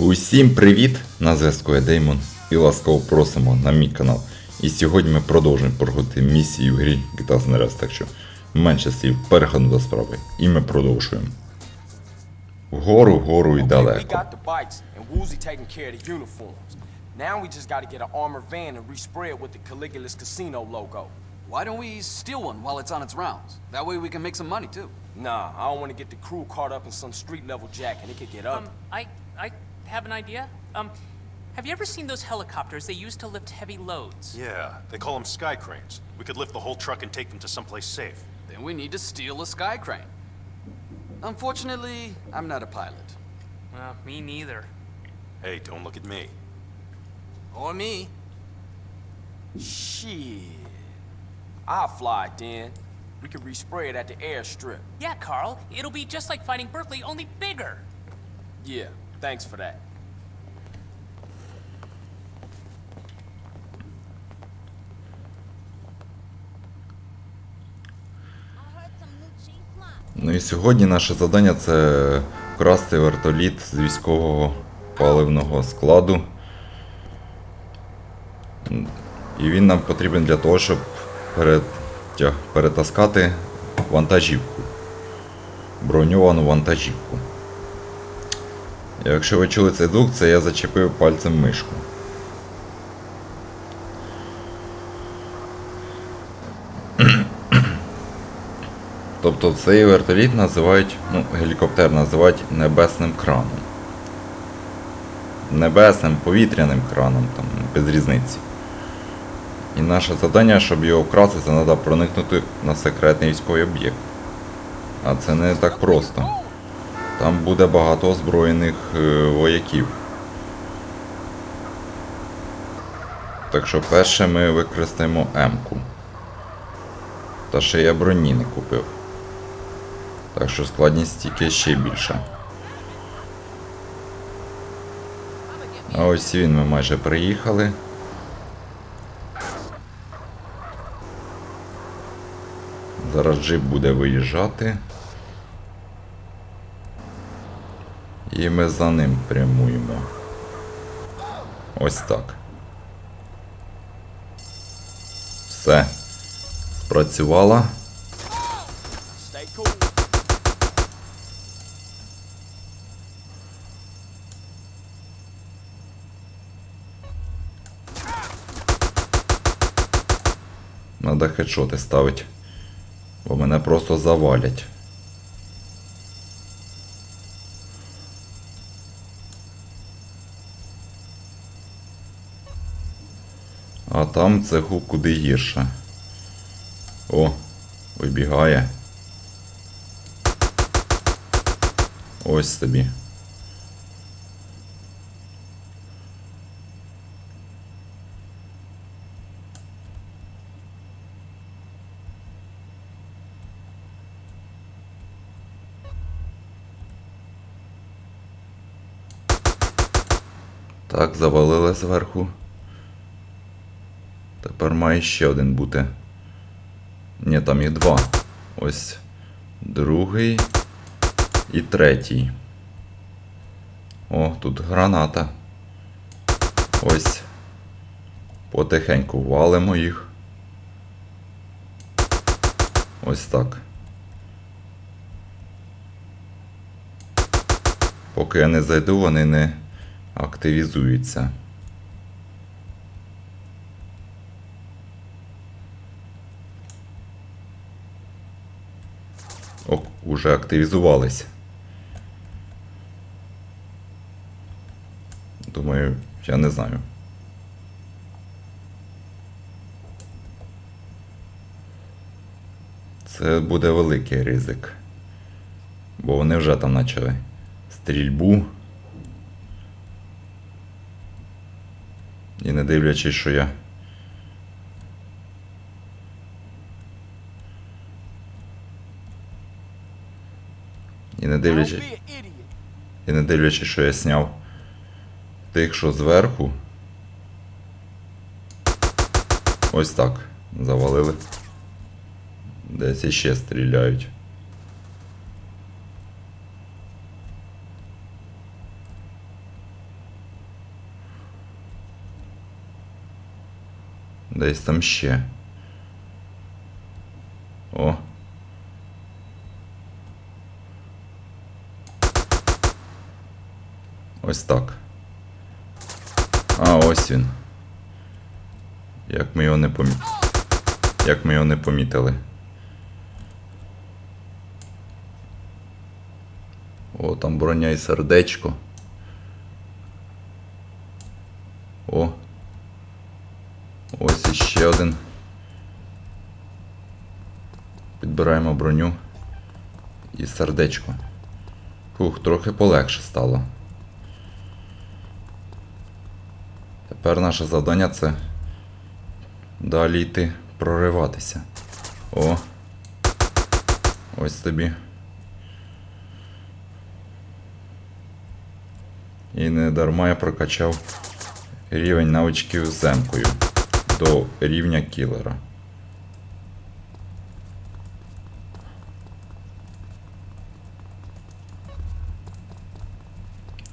Усім привіт! На зв'язку я Деймон і ласкаво просимо на мій канал. І сьогодні ми продовжуємо проходити місії в грі GTA San Andreas, так що менше слів, переходимо до справи. І ми продовжуємо. Вгору, вгору і далеко. Now we just got to get an armored van and respray it with the Caligula's Casino logo. Why don't we steal one while it's on its rounds? That way we can make some money too. Nah, I don't want to get the crew caught up in some street level jack and it could get up. Um. I, I have an idea. Um, have you ever seen those helicopters they use to lift heavy loads? Yeah, they call them sky cranes. We could lift the whole truck and take them to someplace safe. Then we need to steal a sky crane. Unfortunately, I'm not a pilot. Well, me neither. Hey, don't look at me. Or me. Shit. I'll fly it then. We could respray it at the airstrip. Yeah, Carl, it'll be just like fighting Berkeley, only bigger. Yeah, thanks for that. Ну і сьогодні наше завдання це вкрасти вертоліт з військового паливного складу. І він нам потрібен для того, щоб перетаскати вантажівку. Броньовану вантажівку. Якщо ви чули цей звук, це я зачепив пальцем мишку. Тобто цей вертоліт називають, ну, гелікоптер називають небесним краном. Небесним, повітряним краном, там, без різниці. І наше завдання, щоб його вкрасти, це треба проникнути на секретний військовий об'єкт. А це не так просто. Там буде багато озброєних е, вояків. Так що перше ми використаємо М-ку. Та ще я броні не купив. Так що складність тільки ще більша. А ось він ми майже приїхали. Зараз джип буде виїжджати. І ми за ним прямуємо. Ось так. Все. Спрацювала. Надо хедшоти ставити. Бо мене просто завалять. Там цеху куди гірше. О, вибігає. Ось тобі. Так, завалили зверху. Тепер має ще один бути. Ні, там їх два. Ось другий і третій. О, тут граната. Ось. Потихеньку валимо їх. Ось так. Поки я не зайду, вони не активізуються. О, уже активізувались. Думаю, я не знаю. Це буде великий ризик. Бо вони вже там почали стрільбу. І не дивлячись, що я. дивлячись. І не дивлячись, що я сняв. Тих, що зверху. Ось так. Завалили. Десь іще стріляють. Десь там ще. О. Ось так. А, ось він. Як ми його не помі... Як ми його не помітили. О, там броня і сердечко. О. Ось іще один. Підбираємо броню і сердечко. Фух, трохи полегше стало. Тепер наше завдання це далі йти прориватися. О. Ось тобі. І не дарма я прокачав рівень навичків з земкою до рівня кілера.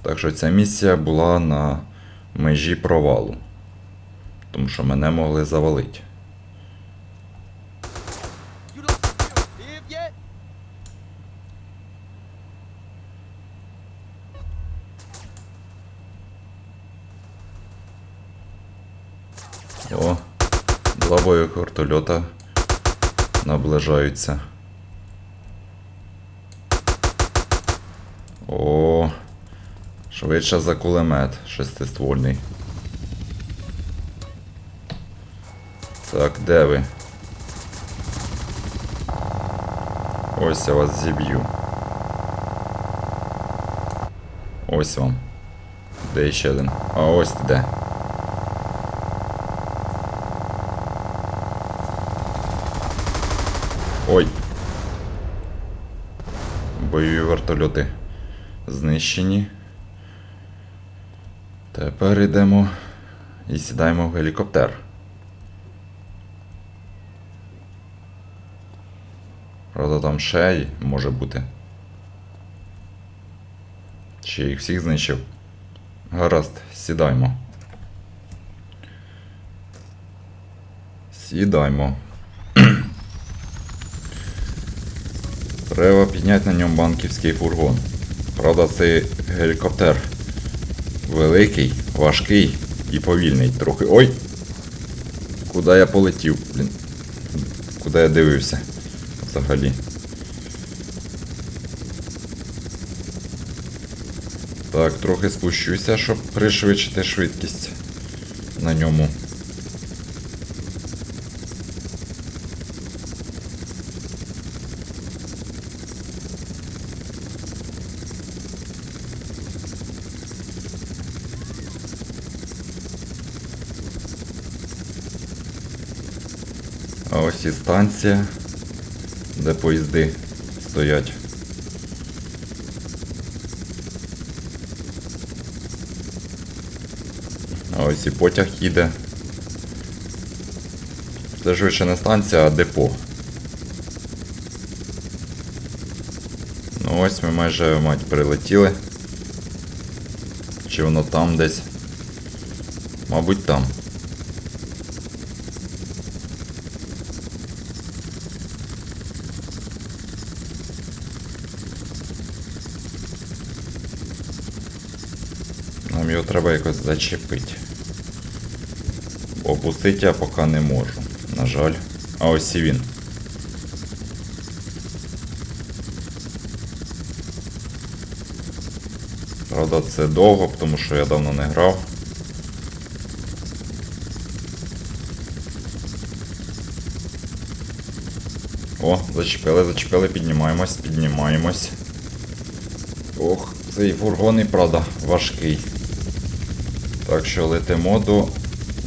Так що ця місія була на межі провалу. Тому що мене могли завалити. О, два бойових вертольота наближаються. О, швидше за кулемет шестиствольний. Так, де ви? Ось я вас зіб'ю. Ось вам. Де ще один? А ось де. Ой. Бойові вертольоти знищені. Тепер йдемо і сідаємо в гелікоптер. Правда, там ще й може бути. Чи їх всіх знищив? Гаразд, сідаймо. Сідаймо. Треба підняти на ньому банківський фургон. Правда, цей гелікоптер великий, важкий і повільний трохи. Ой! Куди я полетів, блін? Куди я дивився? Взагалі. Так, трохи спущуся, щоб пришвидшити швидкість на ньому. А ось і станція, де поїзди стоять. А ось і потяг їде. Це швидше не станція, а депо. Ну ось ми майже мать прилетіли. Чи воно там десь? Мабуть там. Нам його треба якось зачепити. Опустити я поки не можу. На жаль. А ось і він. Правда, це довго, тому що я давно не грав. О, зачепили, зачепили, піднімаємось, піднімаємось. Ох, цей фургон і правда важкий. Так що летимо до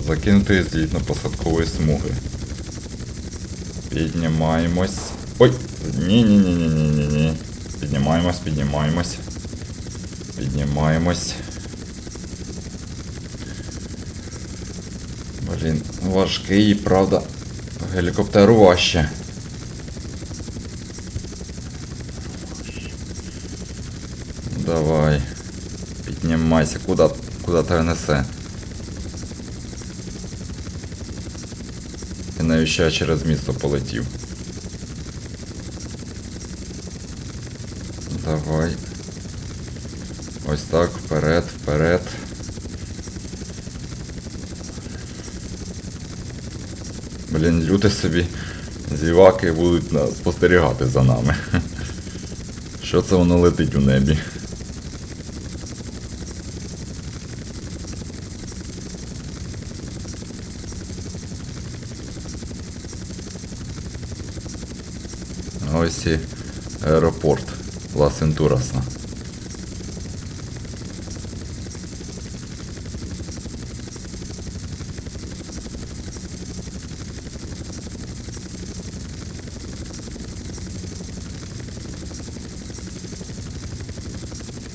закинутої злітно-посадкової смуги. Піднімаємось. Ой! Ні-ні-ні-ні-ні-ні-ні. Піднімаємось, піднімаємось. Піднімаємось. Блін, важкий, правда. Гелікоптеру важче. Давай. Піднімайся, куди, куди тебе несе. навіщо я через місто полетів? Давай. Ось так, вперед, вперед. Блін, люди собі зіваки будуть спостерігати за нами. Що це воно летить у небі? Ось і аеропорт Ла Сентураса.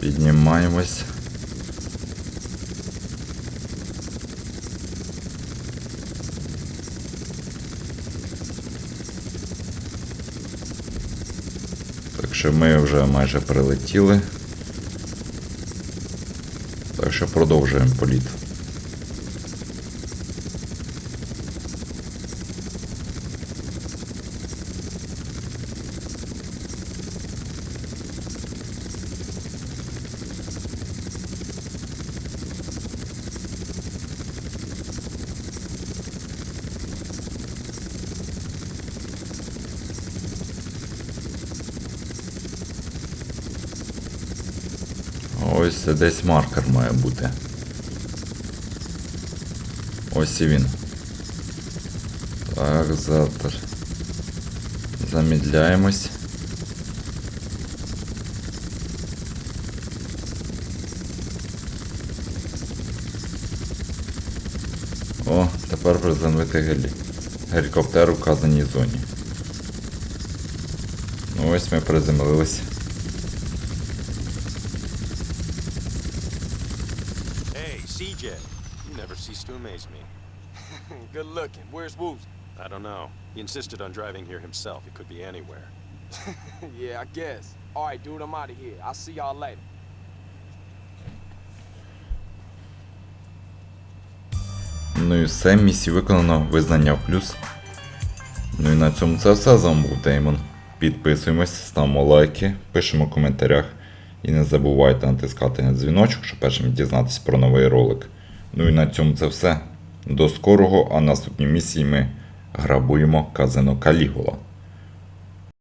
Піднімаємось. Так що ми вже майже прилетіли. Так що продовжуємо політ. Ось це десь маркер має бути. Ось і він. Так, завтра. Замідляємось. О, тепер приземлити гелі. Гелікоптер у вказаній зоні. Ну ось ми приземлились. Never cease amaze me. Good looking. Where's Woozy? I don't know. He insisted on driving here himself. It could be anywhere. yeah, I guess. All right, dude, I'm out of here. I'll see y'all later. Ну і все, місію виконано, визнання в плюс. Ну і на цьому це все. З вами був Деймон. Підписуємось, ставимо лайки, пишемо в коментарях. І не забувайте натискати на дзвіночок, щоб першим дізнатися про новий ролик. Ну і на цьому це все. До скорого, а наступні місії ми грабуємо казино Калігула.